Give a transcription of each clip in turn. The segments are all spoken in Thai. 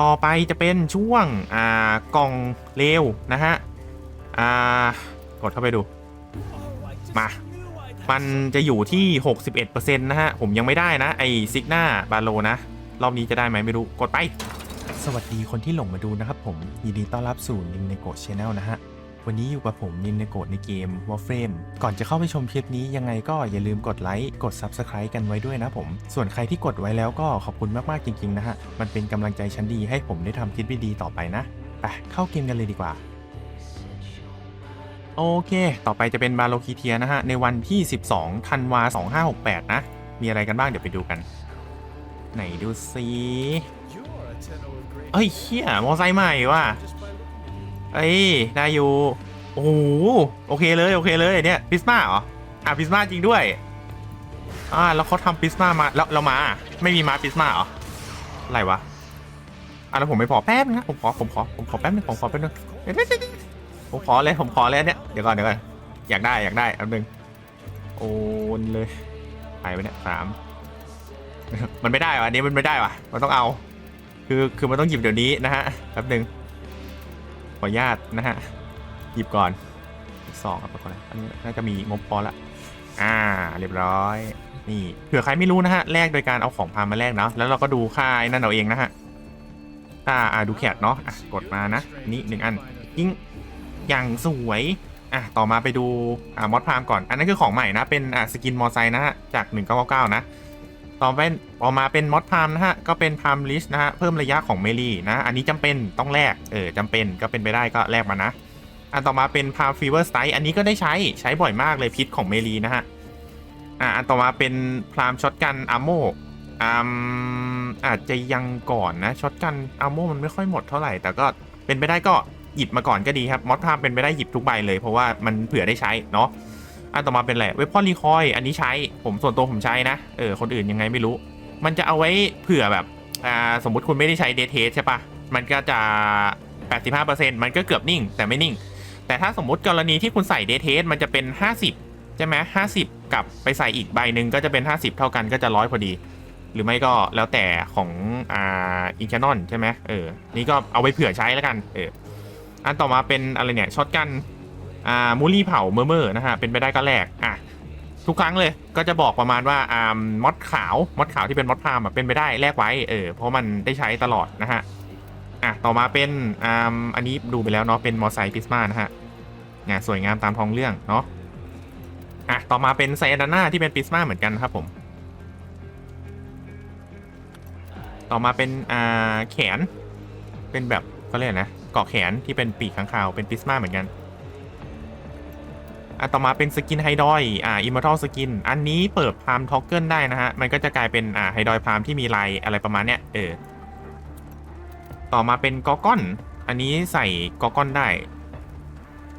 ต่อไปจะเป็นช่วงอ่ากล่องเร็วนะฮะอ่ากดเข้าไปดูมา มันจะอยู่ที่ 61%นะฮะ ผมยังไม่ได้นะ ไอซิกหน้าบาโลนะ รอบนี้จะได้ไหมไม่รู้ กดไป สวัสดีคนที่หลงมาดูนะครับผม ยินดีต้อนรับสู่นิมเนโกะชแนลนะฮะ วันนี้อยู่กับผมนินเนโกะในเกม Warframe ก่อนจะเข้าไปชมคลิปนี้ยังไงก็อย่าลืมกดไลค์กด Subscribe กันไว้ด้วยนะผม ส่วนใครที่กดไว้แล้วก็ขอบคุณมากๆจริงๆนะฮะ มันเป็นกำลังใจชั้นดีให้ผมได้ทำคลิปดีๆต่อไปนะไปเข้าเกมกันเลยดีกว่าโอเค ต่อไปจะเป็นบาโลคีเทียนะฮะ ในวันที่ 12ธันวา2568 นะ มีอะไรกันบ้างเดี๋ยวไปดูกัน ไหนดูซิเอ้ยเฮียมอไซค์ใหม่ว่ะ เอ้ยได้อยู่โอ้โหโอเคเลยโอเคเลยเนี่ยพิสมาเหรออะพิสมาจริงด้วยอ่าแล้วเขาทำพิสมามาแล้วเรามา ไม่มีมาพิสมาเหรออะไรวะอะแล้วผมไม่พอแป๊บนึงนะผมขอผมขอผมขอแป๊บนึงผมขอแป๊บนึงผมขอเลยผมขอเลยเนี่ยเดี๋ยวก่อนเดี๋ยวก่อนอยากได้อยากได้แป๊บนึงโอนเลยไปไปเนี่ยสามมันไม่ได้วะอันนี้มันไม่ได้วะมันต้องเอา คือคือมันต้องหยิบเดี๋ยวนี้นะฮะแป๊บนึง ขออนุญาตนะฮะ หยิบก่อนสองครับก่อนนอันนี้น่าจะมีงบพอละ อ่า เรียบร้อย นี่ เผื่อใครไม่รู้นะฮะ แลกโดยการเอาของพามาแลกเนาะ แล้วเราก็ดูค่าไอ้นั่นเอาเองนะฮะค่าอ่าดูแคทเนาะ อะ กดมานะ นี่หนึ่งอันยิ่งอย่างสวย อะ ต่อมาไปดู อ่ามอดพามก่อน อันนั้นคือของใหม่นะ เป็นอ่าสกินมอไซค์นะฮะ จาก 1999 นะ ต่อไปต่อมาเป็นมอดพามนะฮะ ก็เป็นพามลิสนะฮะ เพิ่มระยะของเมลีนะ อันนี้จำเป็นต้องแลกเออจำเป็นก็เป็นไปได้ก็แลกมานะ อันต่อมาเป็นพามฟีเวอร์สไตอันนี้ก็ได้ใช้ใช้บ่อยมากเลยพิษของเมลีนะฮะ อ่าอันต่อมาเป็นพรามช็อตกันอาโมอ่าอาจจะยังก่อนนะช็อตกันอาโมมันไม่ค่อยหมดเท่าไหร่ แต่ก็เป็นไปได้ก็หยิบมาก่อนก็ดีครับมอสพามเป็นไปได้หยิบทุกใบเลยเพราะว่ามันเผื่อได้ใช้เนาะ อันต่อมาเป็นอะไรเวพอนรีคอยอันนี้ใช้ผมส่วนตัวผมใช้นะเออคนอื่นยังไงไม่รู้ มันจะเอาไว้เผื่อแบบอ่าสมมุติคุณไม่ได้ใช้เดทเทสใช่ปะมันก็จะ 85%มันก็เกือบนิ่ง แต่ไม่นิ่ง แต่ถ้าสมมติกรณีที่คุณใส่เดทเทสมันจะเป็น 50 ใช่ไหม50กับไปใส่อีกใบหนึ่งก็จะเป็น 50 เท่ากันก็จะร้อยพอดี หรือไม่ก็แล้วแต่ของอ่าอินแคนอนใช่ไหมเออนี่ก็เอาไว้เผื่อใช้แล้วกันเอออันต่อมาเป็นอะไรเนี่ยช็อตกัน อ่ามูลี่เผาเมอร์เมอร์นะฮะเป็นไปได้ก็แลกอะทุกครั้งเลยก็จะบอกประมาณว่าอ่ามอดขาวมอดขาวที่เป็นมอดพามเป็นไปได้แลกไว้เออเพราะมันได้ใช้ตลอดนะฮะอะต่อมาเป็นอ่าอันนี้ดูไปแล้วเนาะเป็นมอไซค์พิสมานะฮะงานสวยงามตามท้องเรื่องเนาะอะต่อมาเป็นไซอาดาน่าที่เป็นพิสมาเหมือนกันครับผม ต่อมาเป็นอ่าแขนเป็นแบบก็เรียกนะเกาะแขนที่เป็นปีกข้างคาวเป็นพิสมาเหมือนกัน อะต่อมาเป็นสกินไฮดอยอ่าอิมมอร์ทัลสกิน อันนี้เปิดพามท็อกเกิลได้นะฮะ มันก็จะกลายเป็นอ่าไฮดอยพามที่มีลายอะไรประมาณเนี้ย เออ ต่อมาเป็นกอกอน อันนี้ใส่กอกอนได้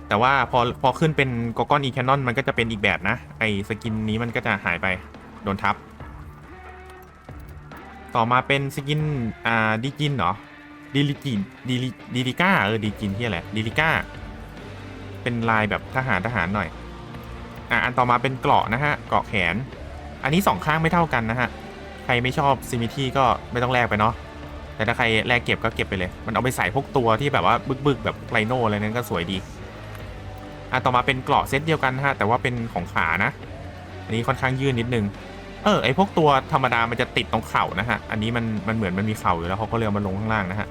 แต่ว่าพอพอขึ้นเป็นกอกอนอีแคนนอนมันก็จะเป็นอีกแบบนะ ไอสกินนี้มันก็จะหายไป โดนทับ ต่อมาเป็นสกิน อ่าดิจินเหรอดิลิจินดิลิดิลิก้า เออดิจินที่อะไรดิลิก้า เป็นลายแบบทหารทหารหน่อย อะอันต่อมาเป็นเกราะนะฮะเกราะแขน อันนี้สองข้างไม่เท่ากันนะฮะใครไม่ชอบซิมิที่ก็ไม่ต้องแลกไปเนาะแต่ถ้าใครแลกเก็บก็เก็บไปเลย มันเอาไปใส่พวกตัวที่แบบว่าบึกๆแบบไลโน่อะไรนั้นก็สวยดีอะต่อมาเป็นเกราะเซตเดียวกันนะฮะแต่ว่าเป็นของขานะ อันนี้ค่อนข้างยื่นนิดนึงเออไอพวกตัวธรรมดามันจะติดตรงเข่านะฮะ อันนี้มันมันเหมือนมันมีเข่าอยู่แล้วเขาก็เลยมาลงข้างล่างนะฮะ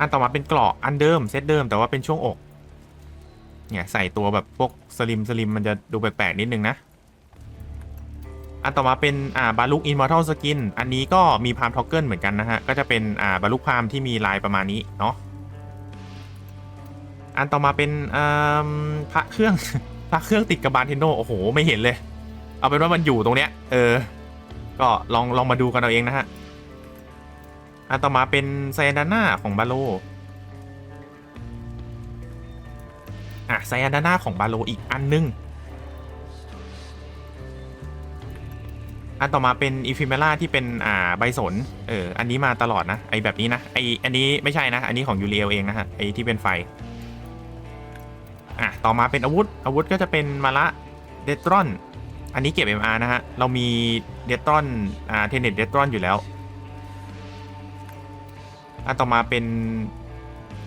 อันต่อมาเป็นเกราะอันเดิมเซตเดิมแต่ว่าเป็นช่วงอก เนี่ยใส่ตัวแบบพวกสลิมสลิมมันจะดูแปลกๆนิดนึงนะ อันต่อมาเป็นอ่าบาลุกอินมอร์ทัลสกิน อันนี้ก็มีพามท็อกเกิลเหมือนกันนะฮะ ก็จะเป็นอ่าบาลุกพามที่มีลายประมาณนี้เนาะ อันต่อมาเป็นอ่าพระเครื่องพระเครื่องติดกับบานเทนโนโอ้โหไม่เห็นเลย เอาเป็นว่ามันอยู่ตรงเนี้ย เออ ก็ลองลองมาดูกันเอาเองนะฮะ อันต่อมาเป็นไซดาน่าของบาโลอะไซดาน่าของบาโลอีกอันนึง อันต่อมาเป็นอีฟิเมล่าที่เป็นอ่าใบสน เออ อันนี้มาตลอดนะ ไอแบบนี้นะ ไออันนี้ไม่ใช่นะ อันนี้ของยูเรียลเองนะฮะ ไอที่เป็นไฟ อะ ต่อมาเป็นอาวุธ อาวุธก็จะเป็นมาละเดตรอน อันนี้เก็บ MR นะฮะ เรามีเดตรอน อ่า เทเนตเดตรอนอยู่แล้ว อันต่อมาเป็น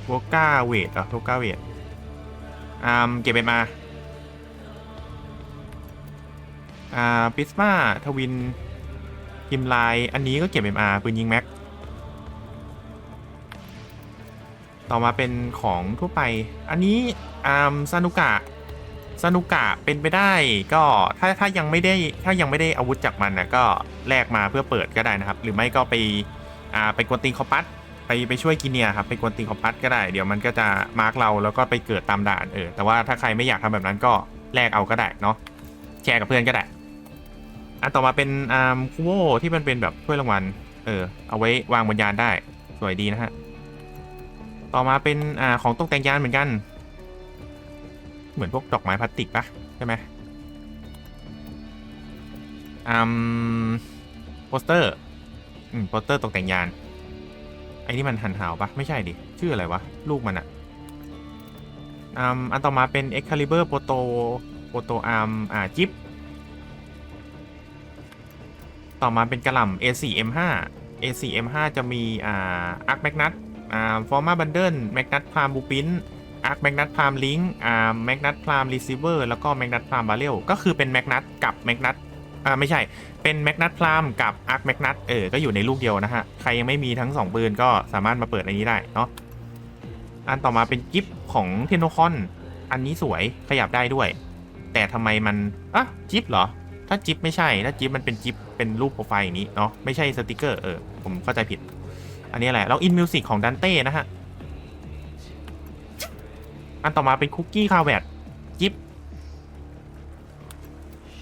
โวก้าเวทเหรอโวก้าเวทอ่าเก็บเป็นมาอ่าปิสมาทวินพิมไลน์อันนี้ก็เก็บ MR ปืนยิงแม็ก ต่อมาเป็นของทั่วไป อันนี้อ่าซานุกะซานุกะเป็นไปได้ก็ถ้าถ้ายังไม่ได้ถ้ายังไม่ได้อาวุธจากมันนะก็แลกมาเพื่อเปิดก็ได้นะครับ หรือไม่ก็ไปอ่าไปกวนติงคอปัส ไปไปช่วยกินเนียครับไปกวนติงคอปัสก็ได้ เดี๋ยวมันก็จะมาร์กเราแล้วก็ไปเกิดตามด่านเออแต่ว่าถ้าใครไม่อยากทำแบบนั้นก็แลกเอาก็ได้เนาะแชร์กับเพื่อนก็ได้อันต่อมาเป็นอ่าคูโวที่มันเป็นแบบถ้วยรางวัลเออเอาไว้วางบนยานได้สวยดีนะฮะต่อมาเป็นอ่าของตกแต่งยานเหมือนกัน เหมือนพวกดอกไม้พลาสติกปะใช่ไหมอืมโปสเตอร์อืมโปสเตอร์ตกแต่งยาน อ้นี่มันหันหาวปะไม่ใช่ดิ ชื่ออะไรวะ ลูกมันอะอืมอันต่อมาเป็น Excalibur Proto Proto Arm อ่าจิ๊บต่อมาเป็นกระหล่ำ A4M5 A4M5 จะมีอ่าอาร์คแมกนัทอ่าฟอร์มาบันเดิลแมกนัทพรามบูปินอาร์คแมกนัทพรามลิงก์อ่าแมกนัทพรามรีเซิเวอร์แล้วก็แมกนัทพรามบาเรลก็คือเป็นแมกนัทกับแมกนัท อ่าไม่ใช่ เป็นแมกนัทพรามกับอาร์คแมกนัทเออ ก็อยู่ในลูกเดียวนะฮะ ใครยังไม่มีทั้ง 2 ปืนก็สามารถมาเปิดอันนี้ได้เนาะ อันต่อมาเป็นกิฟของเทโนคอน อันนี้สวยขยับได้ด้วย แต่ทำไมมันอะจิปเหรอ ถ้าจิปไม่ใช่ ถ้าจิปมันเป็นจิปเป็นรูปโปรไฟล์อย่างนี้เนาะ ไม่ใช่สติกเกอร์เออ ผมเข้าใจผิด อันนี้แหละแล้วอินมิวสิกของดันเต้นะฮะ อันต่อมาเป็นคุกกี้คาแวดจิ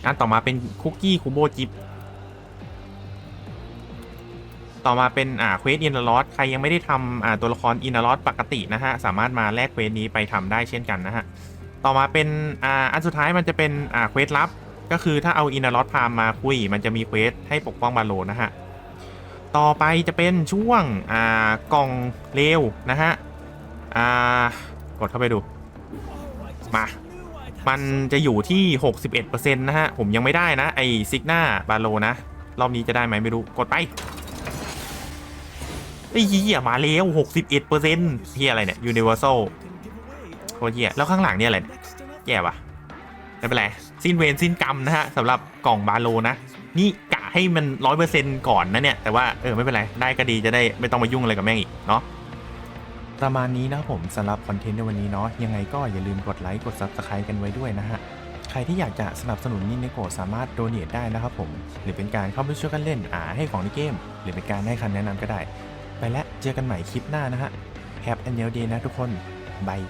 อันต่อมาเป็นคุกกี้คูโบจิปต่อมาเป็นอ่าเควสอินลอสใครยังไม่ได้ทำอ่าตัวละครอินลอสปกตินะฮะ สามารถมาแลกเควสนี้ไปทำได้เช่นกันนะฮะ ต่อมาเป็นอ่าอันสุดท้ายมันจะเป็นอ่าเควสลับ ก็คือถ้าเอาอินลอสพามมาคุย มันจะมีเควสให้ปกป้องบาโลนะฮะ ต่อไปจะเป็นช่วงอ่ากล่องเลวนะฮะอ่ากดเข้าไปดูมา มันจะอยู่ที่ 61%นะฮะ ผมยังไม่ได้นะ ไอซิกหน้าบาโลนะ รอบนี้จะได้ไหมไม่รู้ กดไปไอ้เหี้ยมาแล้ว 61เปอร์เซ็นต์เหี้ยอะไรเนี่ย Universal โคตรเหี้ยแล้วข้างหลังเนี่ยอะไรเนี่ยแย่ปะไม่เป็นไร สิ้นเวรสิ้นกรรมนะฮะสำหรับกล่องบาโลนะ นี่กะให้มันร้อยเปอร์เซ็นต์ก่อนนะเนี่ย แต่ว่าเออไม่เป็นไร ได้ก็ดีจะได้ไม่ต้องมายุ่งอะไรกับแม่งอีกเนาะ ประมาณนี้นะผมสำหรับคอนเทนต์ในวันนี้เนาะยังไงก็อย่าลืมกดไลค์กด Subscribe กันไว้ด้วยนะฮะ ใครที่อยากจะสนับสนุนนินเนโกสามารถโดเน a t ได้นะครับผม หรือเป็นการเข้าไปช่วยกันเล่นอ่าให้ของในเกม หรือเป็นการให้คำแนะนำก็ได้ ไปแล้วเจอกันใหม่คลิปหน้านะฮะแฮปแอนเนลเดย์นะทุกคนบาย